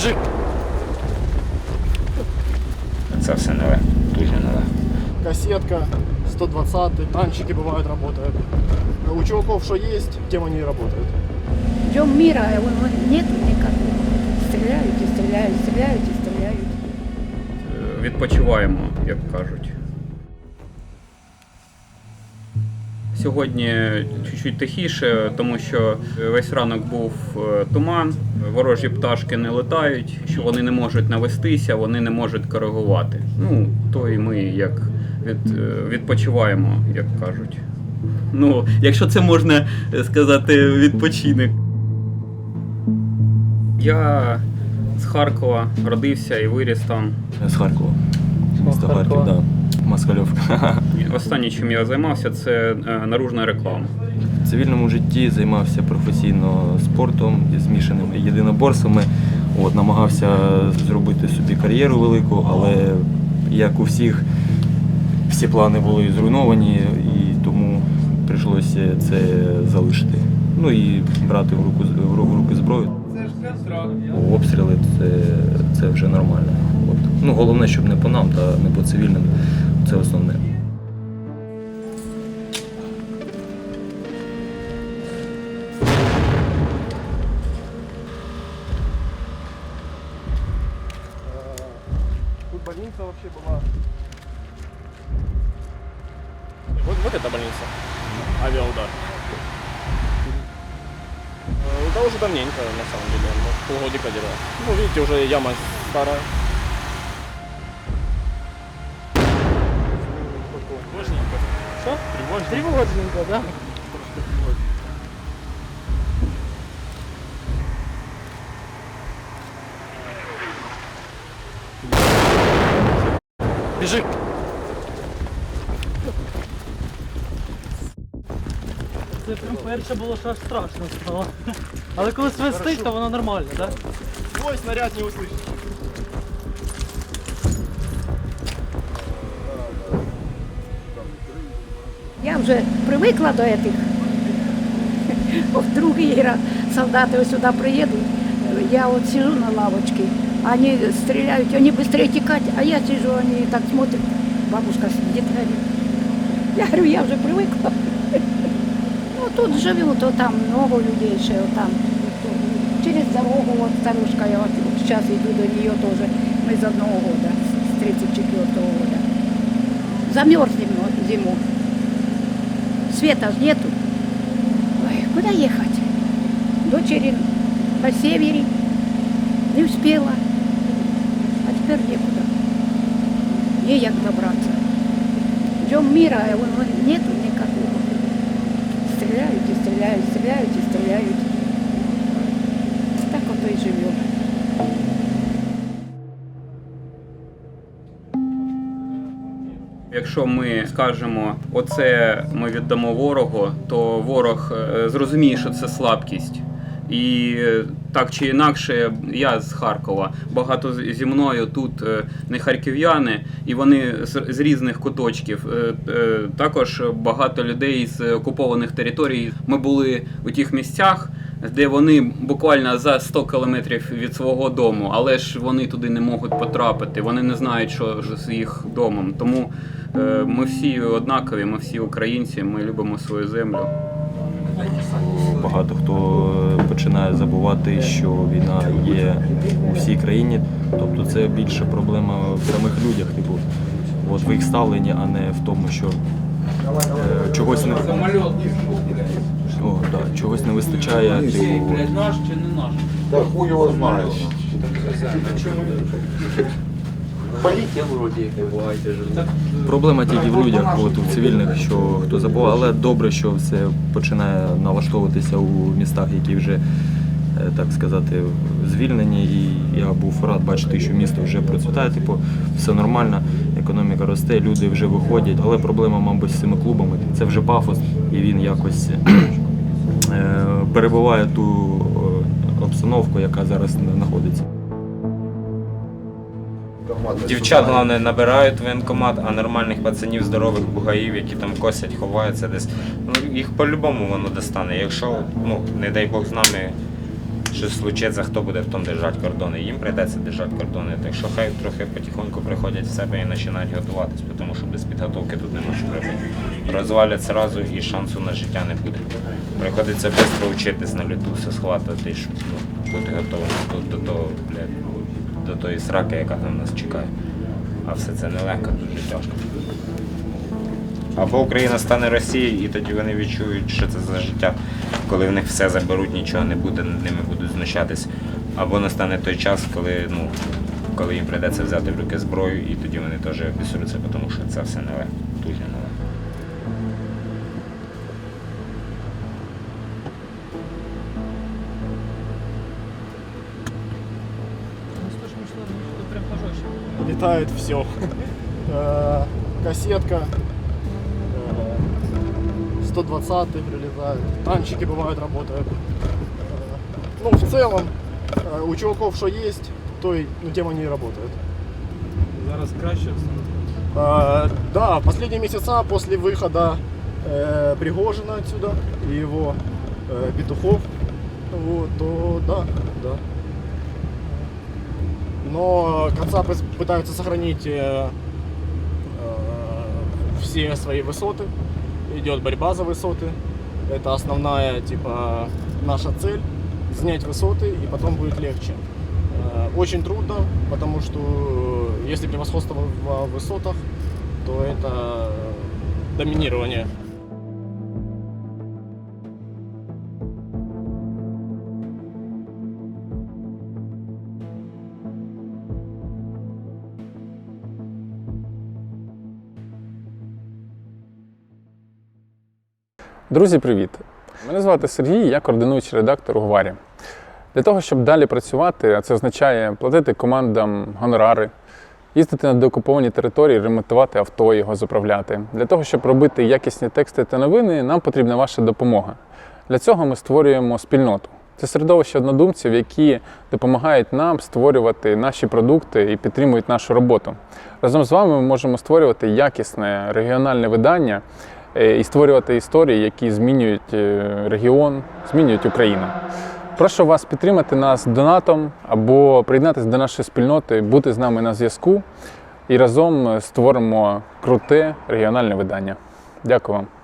Біжи. Це все нове, дуже нове. Кассетка, 120 танчики бывают работают. У чуваков что есть, тем они и работают. Ждем мира, а его нету никакого. Стреляют и стреляют, стреляют и стреляют. Е, Відпочиваємо, як кажуть. Сьогодні чуть-чуть тихіше, тому що весь ранок був е, туман, ворожі пташки не летають, що вони не можуть навестися, вони не можуть коригувати. Ну, то і ми як від, е, відпочиваємо, як кажуть. Ну, якщо це можна сказати, відпочинок. Я з Харкова родився і виріс там. З Харкова. Місто Харків, так. Да. Москальовка. Останнє, чим я займався, це е, наружна реклама. В цивільному житті займався професійно спортом, змішаними єдиноборствами. От, намагався зробити собі кар'єру велику, але як у всіх, всі плани були зруйновані, і тому прийшлося це залишити. Ну і брати в руку в руки зброю. Обстріли це, це вже нормально. От. Ну, головне, щоб не по нам та не по цивільним. Це основне. Тут больница вообще была. Вот, вот эта больница. Авиаудар. Э, Да уже давненько, на самом деле, полгодика где-то. Ну, видите, уже яма старая. Что? Тревожненько. Тревожненько, да. Бежи. Це прям перше було що аж страшно стало. Але коли свистить, то воно нормально, так? Твой снаряд не услышишь. вже привикла до этих. В другий раз солдаты вот сюда приедут, я вот сижу на лавочке, они стреляют, они быстрее текать, а я сижу, они так смотрят, бабушка сидит, говорит. Я говорю, я вже привикла. Ну, тут живу, то там много людей ще, от там. Через дорогу, вот старушка, я вот сейчас иду до нее тоже, мы из одного года, с 34 года. Замерзнем вот зиму. Света нету. Ой, куда ехать? Дочери на севере. Не успела. А теперь некуда. Є як добраться. Ждем мира, а его нету никакого. Стреляют и стреляют, стреляют и стреляют. Так вот и живем. Якщо ми скажемо, оце ми віддамо ворогу, то ворог е, зрозуміє, що це слабкість. І так чи інакше, я з Харкова. Багато зі мною тут е, не харків'яни, і вони з, різних куточків. Е, Також багато людей з окупованих територій. Ми були у тих місцях, де вони буквально за 100 кілометрів від свого дому, але ж вони туди не можуть потрапити. Вони не знають, що ж з їх домом. Тому е, ми всі однакові, ми всі українці, ми любимо свою землю. Багато хто починає забувати, що війна є у всій країні. Тобто це більше проблема в самих людях, типу, от в їх ставленні, а не в тому, що е, чогось не О, да, чогось не вистачає. Типу, наш чи не наш? Да хуй его знает. Полетел вроде, бывает тяжело. проблема тільки в людях, от, у цивільних, що хто забуває, але добре, що все починає налаштовуватися у містах, які вже, е, так сказати, звільнені. І я був рад бачити, що місто вже процвітає, типу, все нормально, економіка росте, люди вже виходять. Але проблема, мабуть, з цими клубами це вже пафос, і він якось е, перебуває ту е, обстановку, яка зараз знаходиться. Дівчат, головне, набирають воєнкомат, а нормальних пацанів, здорових бугаїв, які там косять, ховаються десь. Ну, їх по-любому воно достане. Якщо, ну, не дай Бог з нами щось случиться, хто буде в тому держати кордони. Їм прийдеться держати кордони. Так що хай трохи потихоньку приходять в себе і починають готуватись, тому що без підготовки тут нема що робити. Розвалять зразу і шансу на життя не буде. Приходиться швидко вчитись на літу, все схватувати, щоб ну, бути готовим до, до, того, блядь, до тої сраки, яка там нас чекає. А все це нелегко, дуже тяжко. Або Україна стане Росією, і тоді вони відчують, що це за життя, коли в них все заберуть, нічого не буде, над ними будуть знущатись. Або настане той час, коли, ну, коли їм прийдеться взяти в руки зброю, і тоді вони теж обісруться, тому що це все нелегко, дуже нелегко. Пожестче. Летает все. Кассетка. Э, 120 прилетает. Танчики бывают работают. Ну, в целом, э, у чуваков что есть, то и, ну, тем они и работают. Зараз краще. Э, Да, последние месяца после выхода э, Пригожина отсюда и его э, петухов, вот, то да, да. Но Кацапы с- пытаются сохранить э, э, все свои высоты. Идет борьба за высоты. Это основная, типа, наша цель. Снять высоты, и потом будет легче. Э, Очень трудно, потому что э, если превосходство в в высотах, то это э, доминирование. Друзі, привіт! Мене звати Сергій, я координуючий редактор у Гварі. Для того, щоб далі працювати, а це означає платити командам гонорари, їздити на деокуповані території, ремонтувати авто, його заправляти. Для того, щоб робити якісні тексти та новини, нам потрібна ваша допомога. Для цього ми створюємо спільноту. Це середовище однодумців, які допомагають нам створювати наші продукти і підтримують нашу роботу. Разом з вами ми можемо створювати якісне регіональне видання і створювати історії, які змінюють е, регіон, змінюють Україну. Прошу вас підтримати нас донатом або приєднатися до нашої спільноти, бути з нами на зв'язку і разом створимо круте регіональне видання. Дякую вам.